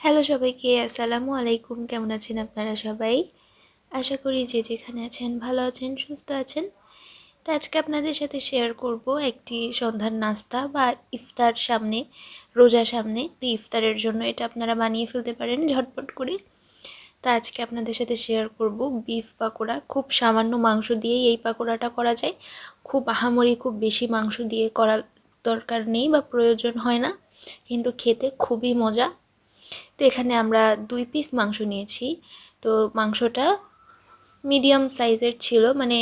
Hello সবাইকে, আসসালামু আলাইকুম। কেমন আছেন আপনারা সবাই? আশা করি যে যেখানে আছেন ভালো আছেন, সুস্থ আছেন। তো আজকে আপনাদের সাথে শেয়ার করব একটি সন্ধ্যার নাস্তা বা ইফতার সামনে রোজা সামনে। তো ইফতারের জন্য এটা আপনারা বানিয়ে ফেলতে পারেন ঝটপট করে। তো আজকে আপনাদের সাথে শেয়ার করব বিফ পাকোড়া। খুব সামান্য মাংস দিয়েই এই পাকোড়াটা করা যায়। খুব আহামরি খুব বেশি মাংস দিয়ে করার দরকার নেই বা প্রয়োজন হয় না। কিন্তু খেতে খুবই মজা। তো এখানে আমরা দুই পিস মাংস নিয়েছি। তো মাংসটা মিডিয়াম সাইজের ছিল মানে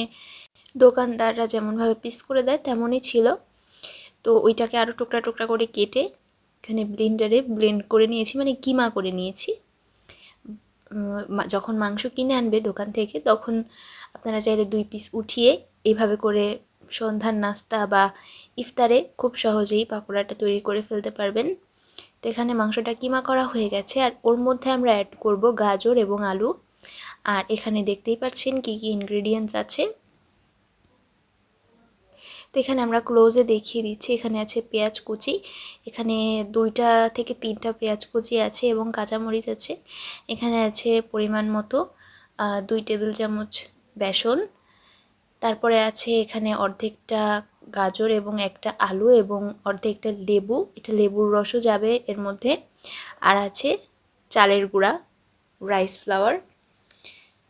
দোকানদাররা যেমনভাবে পিস করে দেয় তেমনই ছিল। তো ওইটাকে আরও টুকরা টুকরা করে কেটে এখানে ব্লেন্ডারে ব্লেন্ড করে নিয়েছি মানে কিমা করে নিয়েছি। যখন মাংস কিনে আনবে দোকান থেকে, তখন আপনারা চাইলে দুই পিস উঠিয়ে এইভাবে করে সন্ধ্যার নাস্তা বা ইফতারে খুব সহজেই পাকোড়াটা তৈরি করে ফেলতে পারবেন। এখানে মাংসটা কিমা করা হয়ে গেছে আর ওর মধ্যে আমরা অ্যাড করব গাজর এবং আলু। আর এখানে দেখতেই পাচ্ছেন কি কি ইনগ্রেডিয়েন্টস আছে। তো এখানে আমরা ক্লোজে দেখিয়ে দিচ্ছি, এখানে আছে পেঁয়াজ কুচি, এখানে দুইটা থেকে তিনটা পেঁয়াজ কুচি আছে এবং কাঁচামরিচ আছে। এখানে আছে পরিমাণ মতো দুই টেবিল চামচ বেসন। তারপরে আছে এখানে অর্ধেকটা গাজর এবং একটা আলু এবং অর্ধেকটা লেবু, এটা লেবুর রসও যাবে এর মধ্যে। আর আছে চালের গুঁড়া রাইস ফ্লাওয়ার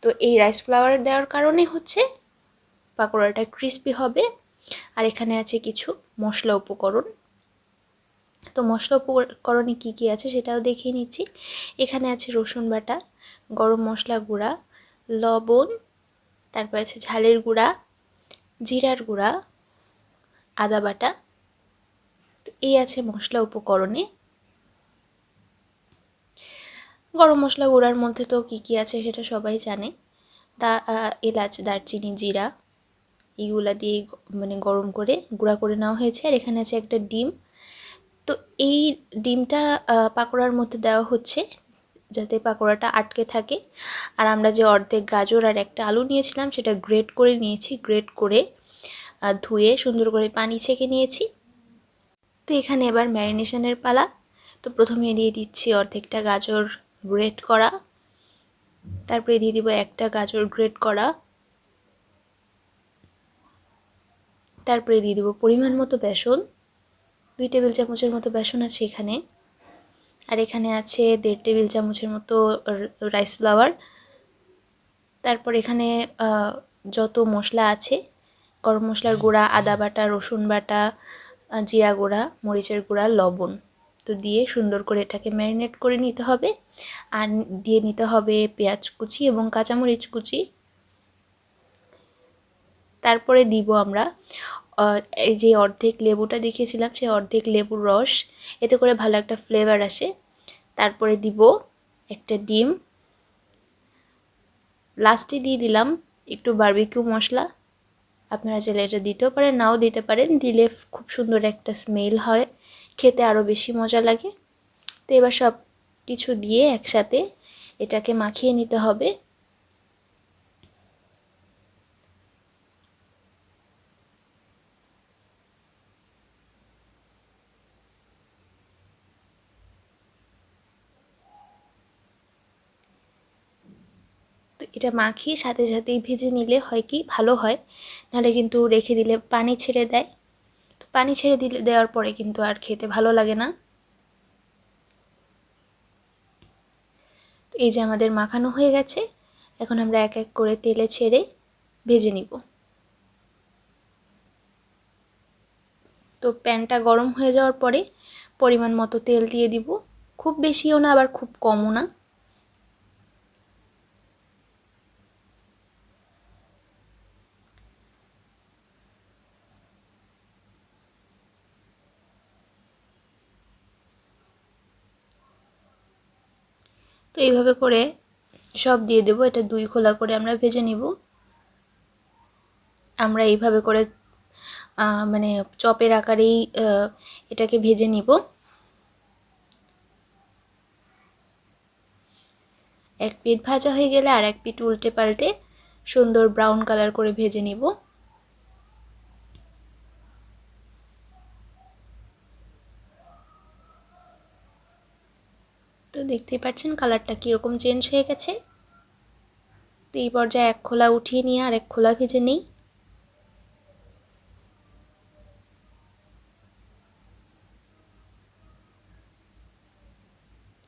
তো এই রাইস ফ্লাওয়ার দেওয়ার কারণে হচ্ছে পাকোড়াটা ক্রিস্পি হবে। আর এখানে আছে কিছু মশলা উপকরণ। তো মশলা উপকরণে কী কী আছে সেটাও দেখিয়ে নিচ্ছি। এখানে আছে রসুন বাটা, গরম মশলা গুঁড়া, লবণ, তারপর আছে ঝালের গুঁড়া, জিরার গুঁড়া আদা বাটা। তো এই আছে মশলা উপকরণে। গরম মশলা গুঁড়ার মধ্যে তো কী কী আছে সেটা সবাই জানে। তা এলাচ, দারচিনি, জিরা, এইগুলা দিয়ে মানে গরম করে গুঁড়া করে নেওয়া হয়েছে। আর এখানে আছে একটা ডিম। তো এই ডিমটা পাকোড়ার মধ্যে দেওয়া হচ্ছে যাতে পাকোড়াটা আটকে থাকে। আর আমরা যে অর্ধেক গাজর আর একটা আলু নিয়েছিলাম সেটা গ্রেট করে নিয়েছি। গ্রেট করে ধুয়ে সুন্দর করে পানি ছেঁকে নিয়েছি। তো এখানে এবার ম্যারিনেশনের পালা। তো প্রথমে দিয়ে দিচ্ছি অর্ধেকটা গাজর গ্রেট করা। তারপরে দিয়ে দিব একটা গাজর গ্রেট করা। তারপরে দিয়ে দিব পরিমাণ মতো বেসন। দুই টেবিল চামচের মতো বেসন আছে এখানে। আর এখানে আছে দেড় টেবিল চামচের মতো রাইস ফ্লাওয়ার। তারপর এখানে যত মশলা আছে গরম মশলার গুঁড়া, আদা বাটা, রসুন বাটা জিরা গুঁড়া, মরিচের গুঁড়া, লবণ। তো দিয়ে সুন্দর করে এটাকে ম্যারিনেট করে নিতে হবে। আর দিয়ে নিতে হবে পেঁয়াজ কুচি এবং কাঁচামরিচ কুচি। তারপরে দিব আমরা এই যে অর্ধেক লেবুটা দেখিয়েছিলাম, সেই অর্ধেক লেবুর রস। এতে করে ভালো একটা ফ্লেভার আসে। তারপরে দিব একটা ডিম। লাস্টে দিয়ে দিলাম একটু বার্বিকিউ মশলা। আপনারা চাইলে এটা দিতেও পারেন, নাও দিতে পারেন। দিলে খুব সুন্দর একটা স্মেল হয়, খেতে আরও বেশি মজা লাগে। তো এবার সব কিছু দিয়ে একসাথে এটাকে মাখিয়ে নিতে হবে। এটা মাখিয়ে সাথে সাথেই ভেজে নিলে হয় কি, ভালো হয়। নাহলে কিন্তু রেখে দিলে পানি ছেড়ে দেয়। তো পানি ছেড়ে দিলে, দেওয়ার পরে কিন্তু আর খেতে ভালো লাগে না। তো এই যে আমাদের মাখানো হয়ে গেছে, এখন আমরা এক এক করে তেলে ছেড়ে ভেজে নিব। তো প্যানটা গরম হয়ে যাওয়ার পরে পরিমাণ মতো তেল দিয়ে দিব। খুব বেশিও না, আবার খুব কমও না। তো এইভাবে করে সব দিয়ে দেবো। এটা দুই খোলা করে আমরা ভেজে নিব। আমরা এইভাবে করে মানে চপের আকারেই এটাকে ভেজে নিব। এক পিঠ ভাজা হয়ে গেলে আর এক পিঠ উল্টে পাল্টে সুন্দর ব্রাউন কালার করে ভেজে নিব। তো দেখতেই পাচ্ছেন কালারটা কীরকম চেঞ্জ হয়ে গেছে। তো এই পর্যায়ে এক খোলা উঠিয়ে নিয়ে আর এক খোলা ভেজে নিই।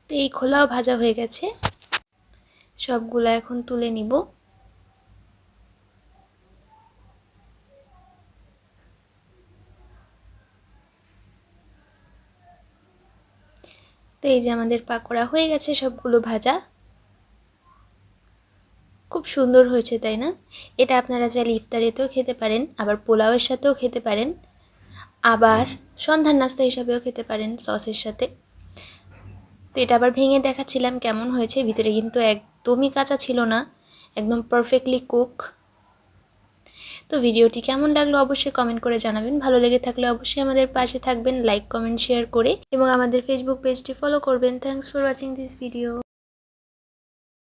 তো এই খোলাও ভাজা হয়ে গেছে। সবগুলো এখন তুলে নিব। তো এই যে আমাদের পাকোড়া হয়ে গেছে, সবগুলো ভাজা। খুব সুন্দর হয়েছে, তাই না? এটা আপনারা চাইলে ইফতারিতেও খেতে পারেন, আবার পোলাওয়ের সাথেও খেতে পারেন, আবার সন্ধ্যার নাস্তা হিসাবেও খেতে পারেন সসের সাথে। তো এটা আবার ভেঙে দেখাচ্ছিলাম কেমন হয়েছে, ভিতরে কিন্তু একদমই কাঁচা ছিল না, একদম পারফেক্টলি কুক তো ভিডিওটি কেমন লাগল অবশ্যই কমেন্ট করে জানাবেন। ভালো লেগে থাকলে অবশ্যই আমাদের পাশে থাকবেন লাইক কমেন্ট শেয়ার করে এবং আমাদের ফেসবুক পেজটি ফলো করবেন। Thanks for watching this video